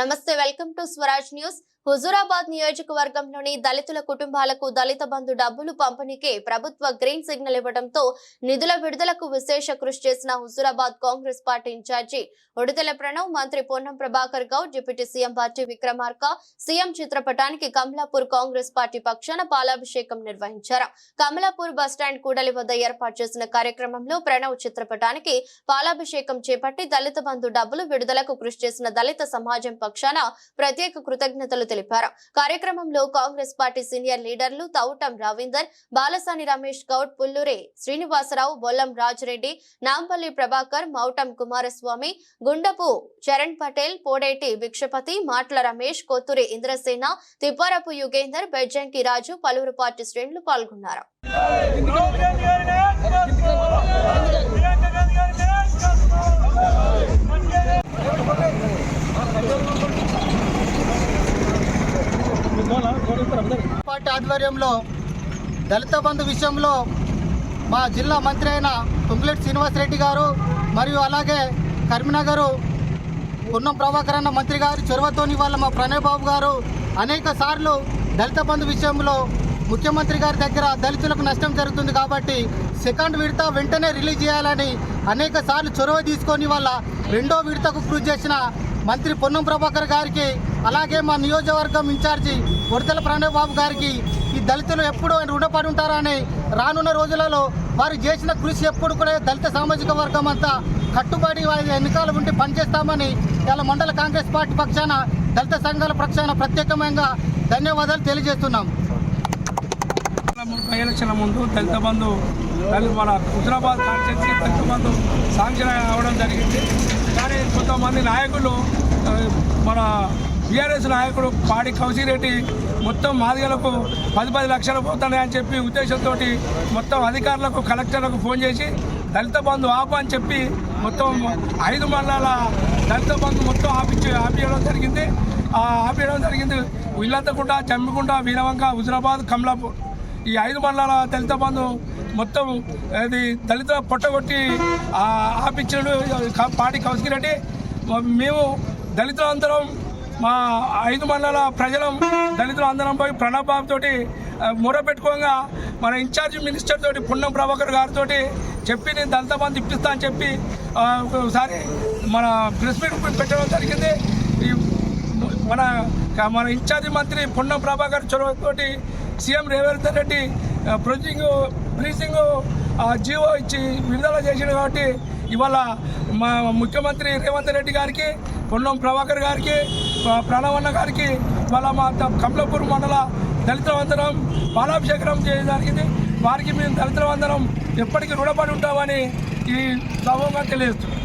నమస్తే welcome to Swaraj news Huzurabad నియోజకవర్గంలోని దళితుల కుటుంబాలకు దళిత బంధు డబ్బులు పంపిణీకే ప్రభుత్వ గ్రీన్ సిగ్నల్ ఇవ్వడంతో నిధుల విడుదలకు విశేష కృషి చేసిన Huzurabad Congress party incharge Udithela Pranav మంత్రి Ponnam Prabhakar Goud deputy CM party Vikramarka CM చిత్రపటానికి కమలాపూర్ కాంగ్రెస్ పార్టీ పక్షాన పాలాభిషేకం నిర్వహించారు. కమలాపూర్ బస్టాండ్ కూడలి వద్ద ఏర్పాటు చేసిన కార్యక్రమంలో ప్రణవ్ చిత్రపటానికి పాలాభిషేకం చేపట్టి దళిత బంధు డబ్బులు విడుదలకు కృషి చేసిన దళిత సమాజం పక్షాన ప్రత్యేక కృతజ్ఞతలు తెలిపారు. కార్యక్రమంలో కాంగ్రెస్ పార్టీ సీనియర్ లీడర్లు తౌటం రవీందర్ బాలసాని రమేష్ గౌడ్ పుల్లూరి శ్రీనివాసరావు బొల్లం రాజరెడ్డి నాంపల్లి ప్రభాకర్ మౌటం కుమారస్వామి గుండపు చరణ్ పటేల్ పోడేటి భిక్షపతి మాట్ల రమేష్ కొత్తూరి ఇంద్రసేన తిప్పారపు యుగేందర్ బెజ్జంకి రాజు పలువురు పార్టీ శ్రేణులు పాల్గొన్నారు. ఆధ్వర్యంలో దళిత బంధు విషయంలో మా జిల్లా మంత్రి అయిన తుంగిరెడ్డి శ్రీనివాసరెడ్డి గారు మరియు అలాగే కరీంనగర్ పున్నం ప్రభాకర్ అన్న మంత్రి గారు చొరవతోని వాళ్ళ మా ప్రణయ్ బాబు గారు అనేక సార్లు దళిత బంధు విషయంలో ముఖ్యమంత్రి గారి దగ్గర దళితులకు నష్టం జరుగుతుంది కాబట్టి సెకండ్ విడత వెంటనే రిలీజ్ చేయాలని అనేక సార్లు చొరవ తీసుకొని వాళ్ళ రెండో విడతకు కృషి చేసిన మంత్రి పొన్నం ప్రభాకర్ గారికి అలాగే మా నియోజకవర్గం ఇన్ఛార్జి ఉడతల ప్రణయబాబు గారికి ఈ దళితులు ఎప్పుడు రుణపడి ఉంటారని రానున్న రోజులలో వారు చేసిన కృషి ఎప్పుడు కూడా దళిత సామాజిక వర్గం అంతా కట్టుబడి వారి ఎన్నికల ఉండి పనిచేస్తామని ఇలా మండల కాంగ్రెస్ పార్టీ పక్షాన దళిత సంఘాల పక్షాన ప్రత్యేకంగా ధన్యవాదాలు తెలియజేస్తున్నాం. బై ఎలక్షన్ల ముందు దళిత బంధు మన హుజరాబాద్ కాన్స్టిట్యూన్సీ దళిత బంధు శాంక్షన్ అవ్వడం జరిగింది. కానీ కొంతమంది నాయకులు మన బీఆర్ఎస్ నాయకుడు పాడి కౌశిరెడ్డి మొత్తం మాదిగలకు పది పది లక్షలు పోతున్నాయని చెప్పి ఉద్దేశంతో మొత్తం అధికారులకు కలెక్టర్లకు ఫోన్ చేసి దళిత బంధు ఆపు అని చెప్పి మొత్తం ఐదు మండలాల దళిత బంధు మొత్తం ఆపించి ఆపేయడం జరిగింది. ఆపేయడం జరిగింది. ఇల్లంతకుండా జమ్మికుంట వీరవంక హుజరాబాద్ కమలాపూర్. ఈ ఐదు మండలాల దళిత బంధు మొత్తం అది దళితుల పొట్టగొట్టి ఆ, ఆపించాడు క- పాటి మేము దళితులందరం మా ఐదు మండల ప్రజలం దళితులు అందరం పోయి ప్రణబ్ బాబు తోటి ఆ, పెట్టుకోగా మన ఇన్ఛార్జ్ మినిస్టర్ తోటి పున్నం ప్రభాకర్ గారితో చెప్పి నేను దళిత బంధు ఇప్పిస్తా అని చెప్పి ఒకసారి మన ప్రెస్ మీట్ పెట్టడం జరిగింది. ఈ మన మన ఇన్ఛార్జి మంత్రి పొన్నం ప్రభాకర్ చొరవతోటి సీఎం రేవంత్ రెడ్డి ప్రొజింగ్ ప్రొసీజింగ్ జీవో ఇచ్చి విడుదల చేసిండు కాబట్టి ఇవాళ మా ముఖ్యమంత్రి రేవంత్ రెడ్డి గారికి పొన్నం ప్రభాకర్ గారికి ప్రాణవన్న ప్రణవన్న గారికి ఇవాళ మా త- కమలాపూర్ మండల దళిత వందనం చేయడం జరిగింది వారికి మేము దళితులందరం ఎప్పటికీ రుణపడి ఉంటామని ఈ సభంగా తెలియజేస్తున్నాం.